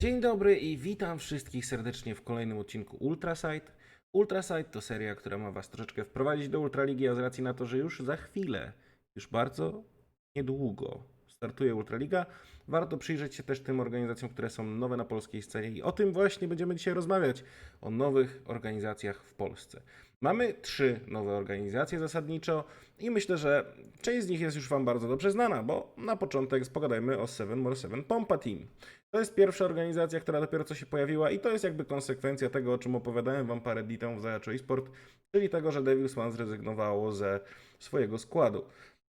Dzień dobry i witam wszystkich serdecznie w kolejnym odcinku Ultrasite. Ultrasite to seria, która ma Was troszeczkę wprowadzić do Ultraligi, a z racji na to, że już za chwilę, już bardzo niedługo startuje Ultraliga, warto przyjrzeć się też tym organizacjom, które są nowe na polskiej scenie i o tym właśnie będziemy dzisiaj rozmawiać, o nowych organizacjach w Polsce. Mamy trzy nowe organizacje zasadniczo i myślę, że część z nich jest już Wam bardzo dobrze znana, bo na początek pogadajmy o 7 more 7 Pompa Team. To jest pierwsza organizacja, która dopiero co się pojawiła i to jest jakby konsekwencja tego, o czym opowiadałem Wam parę dni temu w Zajaczy eSport, czyli tego, że Devils One zrezygnowało ze swojego składu.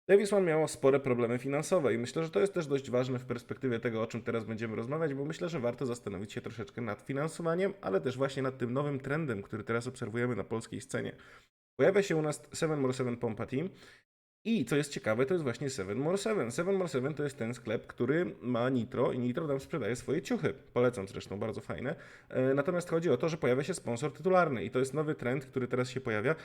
One miało spore problemy finansowe i myślę, że to jest też dość ważne w perspektywie tego, o czym teraz będziemy rozmawiać, bo myślę, że warto zastanowić się troszeczkę nad finansowaniem, ale też właśnie nad tym nowym trendem, który teraz obserwujemy na polskiej scenie. Pojawia się u nas 7 more 7 Pompa Team i co jest ciekawe, to jest właśnie 7 more 7. 7 more 7 to jest ten sklep, który ma Nitro i Nitro tam sprzedaje swoje ciuchy. Polecam zresztą, bardzo fajne. E, Natomiast chodzi o to, że pojawia się sponsor tytularny i to jest nowy trend, który teraz się pojawia.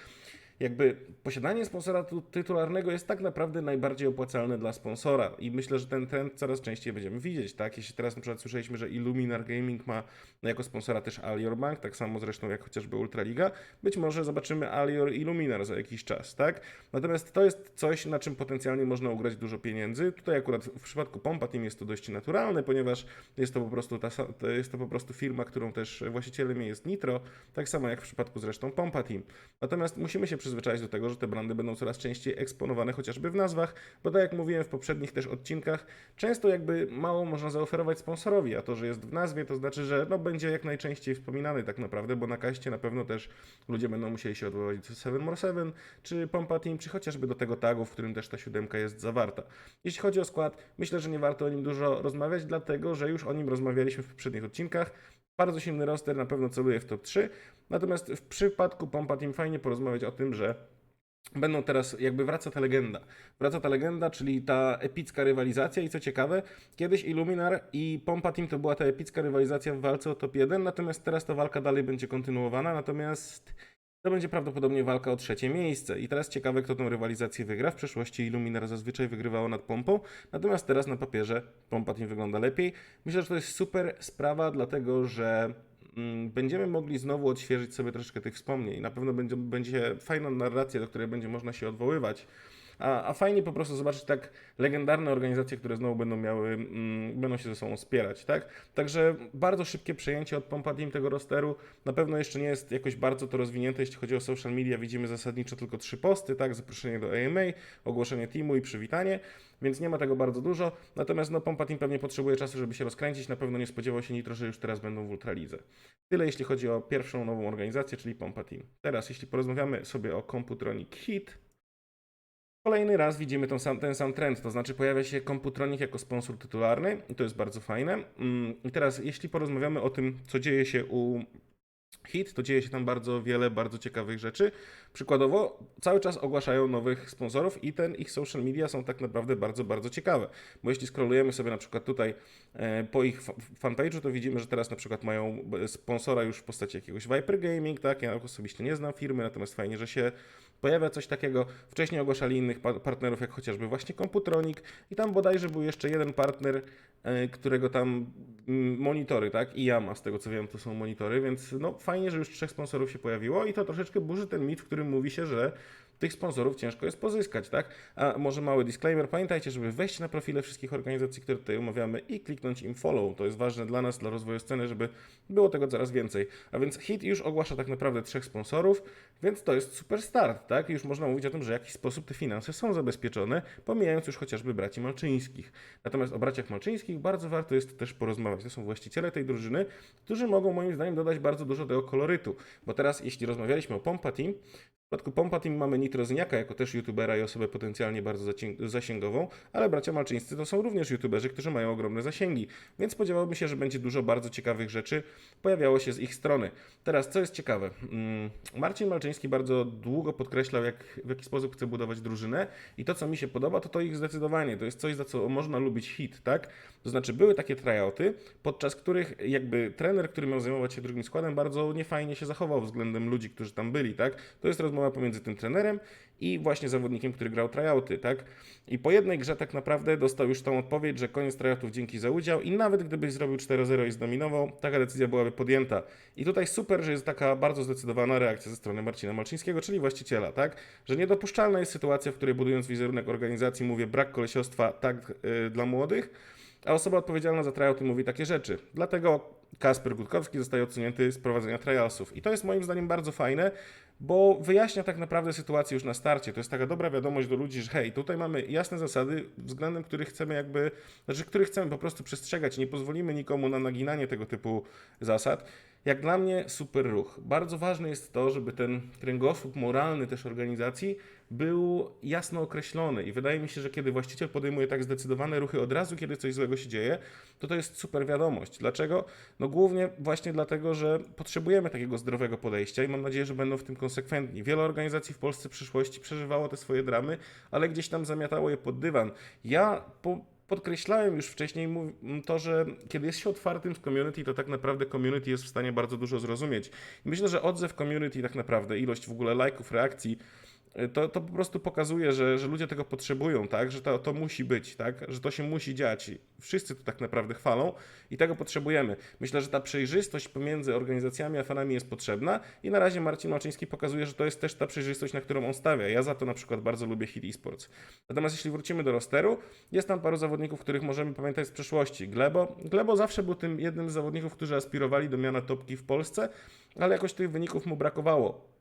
Jakby posiadanie sponsora tu- tytularnego jest tak naprawdę najbardziej opłacalne dla sponsora i myślę, że ten trend coraz częściej będziemy widzieć, tak? Jeśli teraz na przykład słyszeliśmy, że Illuminar Gaming ma jako sponsora też Alior Bank, tak samo zresztą jak chociażby Ultraliga, być może zobaczymy Alior Illuminar za jakiś czas, tak? Natomiast to jest coś, na czym potencjalnie można ugrać dużo pieniędzy. Tutaj akurat w przypadku Pompa Team jest to dość naturalne, ponieważ jest to po prostu, ta, jest to po prostu firma, którą też właścicielem jest Nitro, tak samo jak w przypadku zresztą Pompa Team. Natomiast musimy się przyzwyczaić do tego, że te brandy będą coraz częściej eksponowane chociażby w nazwach, bo tak jak mówiłem w poprzednich też odcinkach, często jakby mało można zaoferować sponsorowi, a to, że jest w nazwie, to znaczy, że no, będzie jak najczęściej wspominany tak naprawdę, bo na kaście na pewno też ludzie będą musieli się odwołać do 7 more 7, czy Pompa Team, czy chociażby do tego tagu, w którym też ta siódemka jest zawarta. Jeśli chodzi o skład, myślę, że nie warto o nim dużo rozmawiać, dlatego, że już o nim rozmawialiśmy w poprzednich odcinkach. Bardzo silny roster, na pewno celuje w top 3. Natomiast w przypadku Pompa Team fajnie porozmawiać o tym, że Będą teraz, jakby wraca ta legenda. Wraca ta legenda, czyli ta epicka rywalizacja i co ciekawe, kiedyś Illuminar i Pompa Team to była ta epicka rywalizacja w walce o top 1, natomiast teraz ta walka dalej będzie kontynuowana, natomiast to będzie prawdopodobnie walka o trzecie miejsce. I teraz ciekawe, kto tę rywalizację wygra. W przeszłości Illuminar zazwyczaj wygrywało nad Pompą, natomiast teraz na papierze Pompa Team wygląda lepiej. Myślę, że to jest super sprawa, dlatego że mm, będziemy mogli znowu odświeżyć sobie troszeczkę tych wspomnień. Na pewno będzie, będzie fajna narracja, do której będzie można się odwoływać. A, a fajnie po prostu zobaczyć tak legendarne organizacje, które znowu będą miały, mm, będą się ze sobą wspierać, tak? Także bardzo szybkie przejęcie od Pompa Team tego rosteru. Na pewno jeszcze nie jest jakoś bardzo to rozwinięte, jeśli chodzi o social media. Widzimy zasadniczo tylko trzy posty, tak? Zaproszenie do AMA, ogłoszenie teamu i przywitanie, więc nie ma tego bardzo dużo. Natomiast no, Pompa Team pewnie potrzebuje czasu, żeby się rozkręcić. Na pewno nie spodziewał się Nitro, że już teraz będą w Ultralidze. Tyle jeśli chodzi o pierwszą nową organizację, czyli Pompa Team. Teraz, jeśli porozmawiamy sobie o Computronic Hit, Kolejny raz widzimy ten sam, ten sam trend, to znaczy pojawia się Computronic jako sponsor tytularny i to jest bardzo fajne. Mm, I teraz, jeśli porozmawiamy o tym, co dzieje się u Hit, to dzieje się tam bardzo wiele bardzo ciekawych rzeczy. Przykładowo, cały czas ogłaszają nowych sponsorów i ten ich social media są tak naprawdę bardzo, bardzo ciekawe. Bo jeśli scrollujemy sobie na przykład tutaj e, po ich fa- fanpage'u, to widzimy, że teraz na przykład mają e, sponsora już w postaci jakiegoś Viper Gaming, tak? Ja osobiście nie znam firmy, natomiast fajnie, że się pojawia coś takiego. Wcześniej ogłaszali innych pa- partnerów, jak chociażby właśnie Computronic i tam bodajże był jeszcze jeden partner, e, którego tam monitory, tak? I Yama, z tego co wiem, to są monitory, więc no fajnie, że już trzech sponsorów się pojawiło i to troszeczkę burzy ten mit, w którym mówi się, że tych sponsorów ciężko jest pozyskać, tak? A może mały disclaimer, pamiętajcie, żeby wejść na profile wszystkich organizacji, które tutaj omawiamy i kliknąć im follow. To jest ważne dla nas, dla rozwoju sceny, żeby było tego coraz więcej. A więc HIT już ogłasza tak naprawdę trzech sponsorów, więc to jest super start, tak? Już można mówić o tym, że w jakiś sposób te finanse są zabezpieczone, pomijając już chociażby braci Malczyńskich. Natomiast o braciach Malczyńskich bardzo warto jest też porozmawiać. To są właściciele tej drużyny, którzy mogą moim zdaniem dodać bardzo dużo tego kolorytu. Bo teraz, jeśli rozmawialiśmy o Pompa Team, w przypadku Pompa Team mamy Nitrozyniaka jako też youtubera i osobę potencjalnie bardzo zasięgową, ale bracia Malczyńscy to są również youtuberzy, którzy mają ogromne zasięgi, więc spodziewałbym się, że będzie dużo bardzo ciekawych rzeczy pojawiało się z ich strony. Teraz, co jest ciekawe, mm, Marcin Malczyński bardzo długo podkreślał, jak, w jaki sposób chce budować drużynę i to, co mi się podoba, to to ich zdecydowanie, to jest coś, za co można lubić hit, tak? To znaczy, były takie tryouty, podczas których jakby trener, który miał zajmować się drugim składem, bardzo niefajnie się zachował względem ludzi, którzy tam byli, tak? To jest rozmowa rozmowa pomiędzy tym trenerem i właśnie zawodnikiem, który grał tryouty, tak? I po jednej grze tak naprawdę dostał już tą odpowiedź, że koniec tryoutów dzięki za udział i nawet gdybyś zrobił 4-0 i zdominował, taka decyzja byłaby podjęta. I tutaj super, że jest taka bardzo zdecydowana reakcja ze strony Marcina Malczyńskiego, czyli właściciela, tak? Że niedopuszczalna jest sytuacja, w której budując wizerunek organizacji mówię brak kolesiostwa tak yy, dla młodych, a osoba odpowiedzialna za tryouty mówi takie rzeczy. Dlatego Kasper Gutkowski zostaje odsunięty z prowadzenia trialsów. I to jest moim zdaniem bardzo fajne, bo wyjaśnia tak naprawdę sytuację już na starcie. To jest taka dobra wiadomość do ludzi, że hej, tutaj mamy jasne zasady, względem których chcemy jakby, znaczy których chcemy po prostu przestrzegać. Nie pozwolimy nikomu na naginanie tego typu zasad. Jak dla mnie super ruch. Bardzo ważne jest to, żeby ten kręgosłup moralny też organizacji był jasno określony i wydaje mi się, że kiedy właściciel podejmuje tak zdecydowane ruchy od razu, kiedy coś złego się dzieje, to to jest super wiadomość. Dlaczego? No głównie właśnie dlatego, że potrzebujemy takiego zdrowego podejścia i mam nadzieję, że będą w tym konsekwentni. Wiele organizacji w Polsce w przyszłości przeżywało te swoje dramy, ale gdzieś tam zamiatało je pod dywan. Ja po podkreślałem już wcześniej to, że kiedy jest się otwartym z community, to tak naprawdę community jest w stanie bardzo dużo zrozumieć. Myślę, że odzew community tak naprawdę, ilość w ogóle lajków, reakcji, to, to po prostu pokazuje, że, że ludzie tego potrzebują, tak? że to, to musi być, tak? że to się musi dziać. Wszyscy to tak naprawdę chwalą i tego potrzebujemy. Myślę, że ta przejrzystość pomiędzy organizacjami a fanami jest potrzebna i na razie Marcin Maczyński pokazuje, że to jest też ta przejrzystość, na którą on stawia. Ja za to na przykład bardzo lubię Hit Esports. Natomiast jeśli wrócimy do rosteru, jest tam paru zawodników, których możemy pamiętać z przeszłości. Glebo, Glebo zawsze był tym jednym z zawodników, którzy aspirowali do miana topki w Polsce, ale jakoś tych wyników mu brakowało.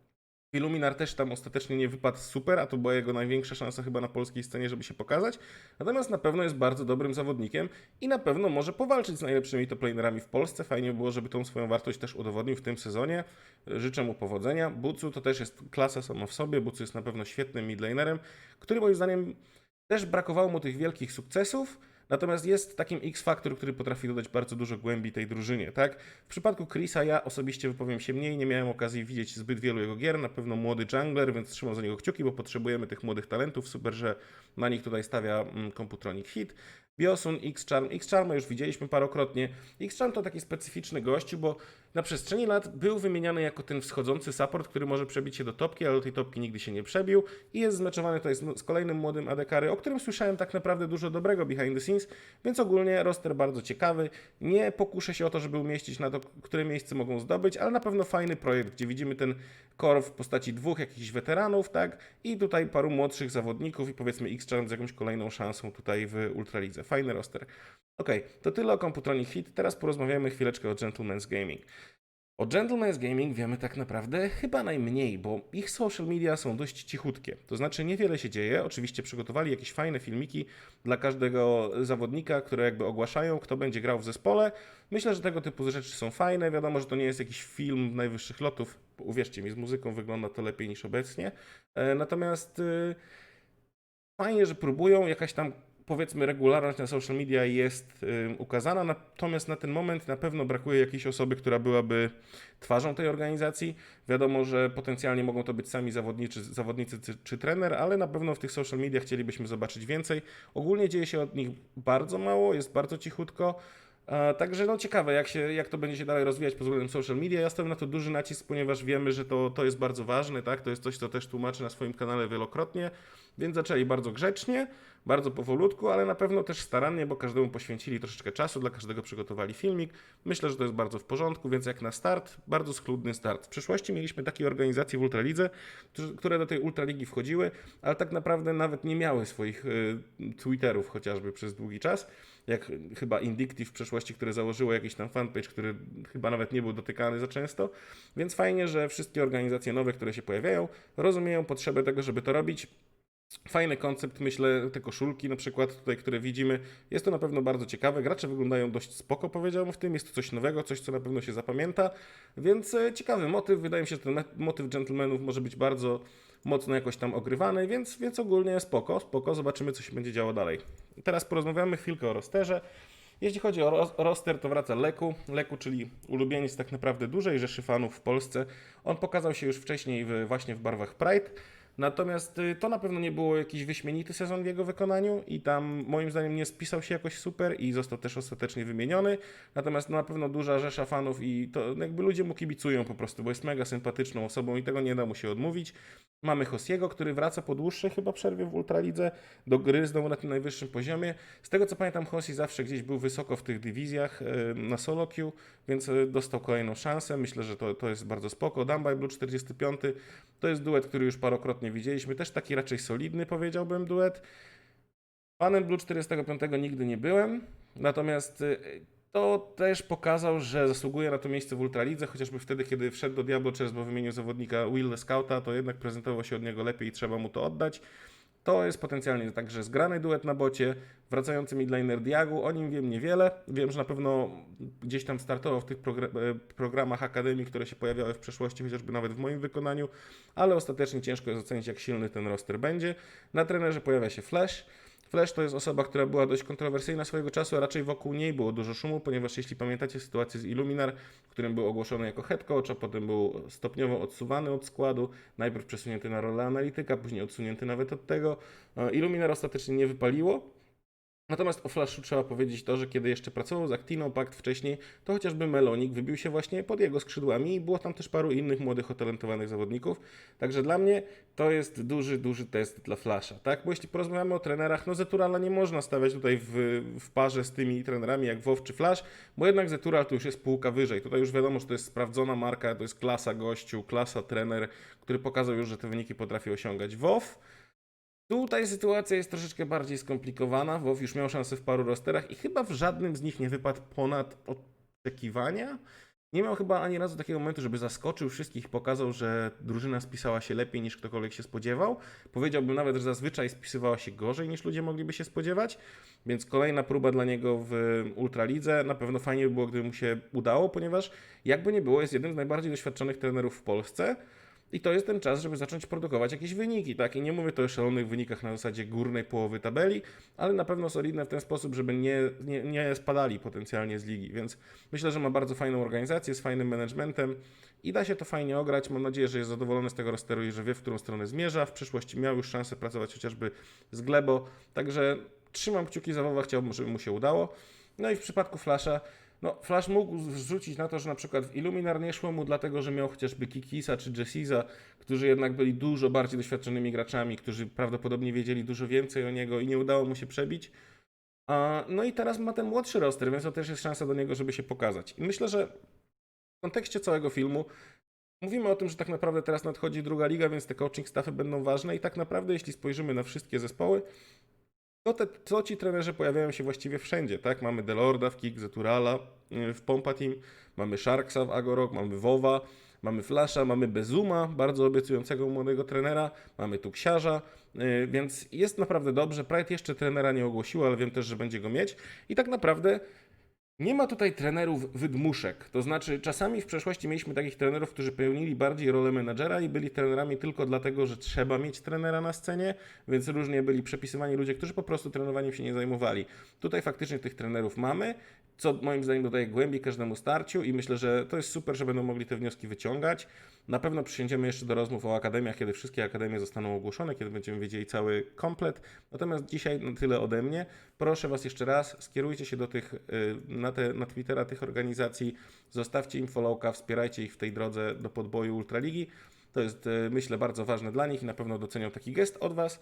Illuminar też tam ostatecznie nie wypadł super, a to była jego największa szansa chyba na polskiej scenie, żeby się pokazać. Natomiast na pewno jest bardzo dobrym zawodnikiem i na pewno może powalczyć z najlepszymi toplanerami w Polsce. Fajnie było, żeby tą swoją wartość też udowodnił w tym sezonie. Życzę mu powodzenia. Bucu to też jest klasa sama w sobie. Bucu jest na pewno świetnym midlanerem, który moim zdaniem też brakowało mu tych wielkich sukcesów Natomiast jest takim X-faktor, który potrafi dodać bardzo dużo głębi tej drużynie, tak? W przypadku Chrisa ja osobiście wypowiem się mniej, nie miałem okazji widzieć zbyt wielu jego gier, na pewno młody jungler, więc trzymam za niego kciuki, bo potrzebujemy tych młodych talentów, super, że na nich tutaj stawia mm, Computronic Hit. Biosun, X-Charm. X-Charma już widzieliśmy parokrotnie. X-Charm to taki specyficzny gościu, bo na przestrzeni lat był wymieniany jako ten wschodzący support, który może przebić się do topki, ale do tej topki nigdy się nie przebił i jest zmeczowany tutaj z, z kolejnym młodym ADKary, o którym słyszałem tak naprawdę dużo dobrego behind the scenes, więc ogólnie roster bardzo ciekawy. Nie pokuszę się o to, żeby umieścić na to, które miejsce mogą zdobyć, ale na pewno fajny projekt, gdzie widzimy ten core w postaci dwóch jakichś weteranów, tak, i tutaj paru młodszych zawodników i powiedzmy X-Charm z jakąś kolejną szansą tutaj w Ultralidze. Fajny roster. Ok, to tyle o komputronik Hit. Teraz porozmawiamy chwileczkę o Gentleman's Gaming. O Gentleman's Gaming wiemy tak naprawdę chyba najmniej, bo ich social media są dość cichutkie. To znaczy niewiele się dzieje. Oczywiście przygotowali jakieś fajne filmiki dla każdego zawodnika, które jakby ogłaszają, kto będzie grał w zespole. Myślę, że tego typu rzeczy są fajne. Wiadomo, że to nie jest jakiś film najwyższych lotów. Uwierzcie mi, z muzyką wygląda to lepiej niż obecnie. E, natomiast y, fajnie, że próbują jakaś tam powiedzmy regularność na social media jest y, ukazana, natomiast na ten moment na pewno brakuje jakiejś osoby, która byłaby twarzą tej organizacji. Wiadomo, że potencjalnie mogą to być sami zawodnicy, zawodnicy czy, czy trener, ale na pewno w tych social media chcielibyśmy zobaczyć więcej. Ogólnie dzieje się od nich bardzo mało, jest bardzo cichutko. Także no ciekawe, jak, się, jak to będzie się dalej rozwijać pod względem social media. Ja stawiam na to duży nacisk, ponieważ wiemy, że to, to jest bardzo ważne, tak? To jest coś, co też tłumaczę na swoim kanale wielokrotnie, więc zaczęli bardzo grzecznie, bardzo powolutku, ale na pewno też starannie, bo każdemu poświęcili troszeczkę czasu, dla każdego przygotowali filmik. Myślę, że to jest bardzo w porządku, więc jak na start, bardzo schludny start. W przeszłości mieliśmy takie organizacje w Ultralidze, które do tej Ultraligi wchodziły, ale tak naprawdę nawet nie miały swoich y, Twitterów chociażby przez długi czas jak chyba Indictive w przeszłości, które założyło jakiś tam fanpage, który chyba nawet nie był dotykany za często. Więc fajnie, że wszystkie organizacje nowe, które się pojawiają, rozumieją potrzebę tego, żeby to robić. Fajny koncept, myślę, te koszulki na przykład tutaj, które widzimy. Jest to na pewno bardzo ciekawe. Gracze wyglądają dość spoko, powiedziałbym w tym. Jest to coś nowego, coś, co na pewno się zapamięta. Więc e, ciekawy motyw. Wydaje mi się, że ten motyw gentlemanów może być bardzo mocno jakoś tam ogrywany, więc, więc ogólnie spoko, spoko. Zobaczymy, co się będzie działo dalej. Teraz porozmawiamy chwilkę o rosterze. Jeśli chodzi o roster, to wraca Leku. Leku, czyli ulubieniec tak naprawdę dużej rzeszy fanów w Polsce. On pokazał się już wcześniej w, właśnie w barwach Pride. Natomiast y, to na pewno nie było jakiś wyśmienity sezon w jego wykonaniu i tam moim zdaniem nie spisał się jakoś super i został też ostatecznie wymieniony. Natomiast no, na pewno duża rzesza fanów i to jakby ludzie mu kibicują po prostu, bo jest mega sympatyczną osobą i tego nie da mu się odmówić. Mamy Hosiego, który wraca po dłuższej chyba przerwie w Ultralidze do gry znowu na tym najwyższym poziomie. Z tego co pamiętam, Hosi zawsze gdzieś był wysoko w tych dywizjach y, na solo queue, więc y, dostał kolejną szansę. Myślę, że to, to jest bardzo spoko. Dumby Blue 45 to jest duet, który już parokrotnie widzieliśmy. Też taki raczej solidny, powiedziałbym, duet. Fanem Blue 45 nigdy nie byłem, natomiast y, to też pokazał, że zasługuje na to miejsce w Ultralidze, chociażby wtedy, kiedy wszedł do Diablo Chess, bo wymienił zawodnika Will Scouta, to jednak prezentował się od niego lepiej i trzeba mu to oddać. To jest potencjalnie także zgrany duet na bocie, wracający midlaner Diagu, o nim wiem niewiele. Wiem, że na pewno gdzieś tam startował w tych e, programach Akademii, które się pojawiały w przeszłości, chociażby nawet w moim wykonaniu, ale ostatecznie ciężko jest ocenić, jak silny ten roster będzie. Na trenerze pojawia się Flash. Flash to jest osoba, która była dość kontrowersyjna swojego czasu, a raczej wokół niej było dużo szumu, ponieważ jeśli pamiętacie sytuację z Illuminar, którym był ogłoszony jako head coach, a potem był stopniowo odsuwany od składu, najpierw przesunięty na rolę analityka, później odsunięty nawet od tego. E, Illuminar ostatecznie nie wypaliło, Natomiast o Flashu trzeba powiedzieć to, że kiedy jeszcze pracował z Actiną Pact wcześniej, to chociażby Melonik wybił się właśnie pod jego skrzydłami i było tam też paru innych młodych, utalentowanych zawodników. Także dla mnie to jest duży, duży test dla Flasha, tak? Bo jeśli porozmawiamy o trenerach, no Zeturala nie można stawiać tutaj w, w parze z tymi trenerami jak WoW czy Flash, bo jednak Zetural to już jest półka wyżej. Tutaj już wiadomo, że to jest sprawdzona marka, to jest klasa gościu, klasa trener, który pokazał już, że te wyniki potrafi osiągać. WoW Tutaj sytuacja jest troszeczkę bardziej skomplikowana. WoW już miał szansę w paru rosterach i chyba w żadnym z nich nie wypadł ponad oczekiwania. Nie miał chyba ani razu takiego momentu, żeby zaskoczył wszystkich, pokazał, że drużyna spisała się lepiej niż ktokolwiek się spodziewał. Powiedziałbym nawet, że zazwyczaj spisywała się gorzej niż ludzie mogliby się spodziewać, więc kolejna próba dla niego w Ultralidze. Na pewno fajnie by było, gdyby mu się udało, ponieważ jakby nie było, jest jednym z najbardziej doświadczonych trenerów w Polsce. I to jest ten czas, żeby zacząć produkować jakieś wyniki, tak? I nie mówię tu o szalonych wynikach na zasadzie górnej połowy tabeli, ale na pewno solidne w ten sposób, żeby nie, nie, nie spadali potencjalnie z ligi. Więc myślę, że ma bardzo fajną organizację, z fajnym managementem i da się to fajnie ograć. Mam nadzieję, że jest zadowolony z tego rosteru i że wie, w którą stronę zmierza. W przyszłości miał już szansę pracować chociażby z Glebo, także trzymam kciuki za Wowa, chciałbym, żeby mu się udało. No i w przypadku Flasha, no, Flash mógł zrzucić na to, że na przykład w Illuminar nie szło mu dlatego, że miał chociażby Kikisa czy Jessiza, którzy jednak byli dużo bardziej doświadczonymi graczami, którzy prawdopodobnie wiedzieli dużo więcej o niego i nie udało mu się przebić. No i teraz ma ten młodszy roster, więc to też jest szansa do niego, żeby się pokazać. I myślę, że w kontekście całego filmu mówimy o tym, że tak naprawdę teraz nadchodzi druga liga, więc te coaching staffy będą ważne i tak naprawdę jeśli spojrzymy na wszystkie zespoły, to, te, ci trenerzy pojawiają się właściwie wszędzie, tak? Mamy Delorda w Kick, Zeturala y, w Pompa Team, mamy Sharksa w Agorok, mamy Wowa, mamy Flasha, mamy Bezuma, bardzo obiecującego młodego trenera, mamy Tuksiarza, y, więc jest naprawdę dobrze. Pride jeszcze trenera nie ogłosiło, ale wiem też, że będzie go mieć i tak naprawdę nie ma tutaj trenerów wydmuszek. To znaczy, czasami w przeszłości mieliśmy takich trenerów, którzy pełnili bardziej rolę menadżera i byli trenerami tylko dlatego, że trzeba mieć trenera na scenie, więc różnie byli przepisywani ludzie, którzy po prostu trenowaniem się nie zajmowali. Tutaj faktycznie tych trenerów mamy, co moim zdaniem dodaje głębi każdemu starciu i myślę, że to jest super, że będą mogli te wnioski wyciągać. Na pewno przysiędziemy jeszcze do rozmów o akademiach, kiedy wszystkie akademie zostaną ogłoszone, kiedy będziemy wiedzieli cały komplet. Natomiast dzisiaj na tyle ode mnie. Proszę Was jeszcze raz, skierujcie się do tych, y, na, te, na Twittera tych organizacji, zostawcie im followka, wspierajcie ich w tej drodze do podboju Ultraligi. To jest, y, myślę, bardzo ważne dla nich i na pewno docenią taki gest od Was.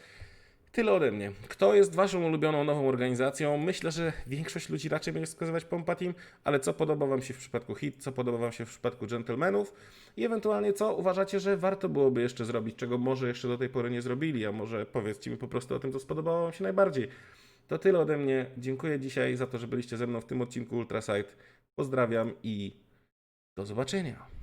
Tyle ode mnie. Kto jest Waszą ulubioną nową organizacją? Myślę, że większość ludzi raczej będzie wskazywać Pompa Team, ale co podoba Wam się w przypadku Hit, co podoba Wam się w przypadku Gentlemanów i ewentualnie co uważacie, że warto byłoby jeszcze zrobić, czego może jeszcze do tej pory nie zrobili, a może powiedzcie mi po prostu o tym, co spodobało Wam się najbardziej. To tyle ode mnie. Dziękuję dzisiaj za to, że byliście ze mną w tym odcinku Ultrasight. Pozdrawiam i do zobaczenia.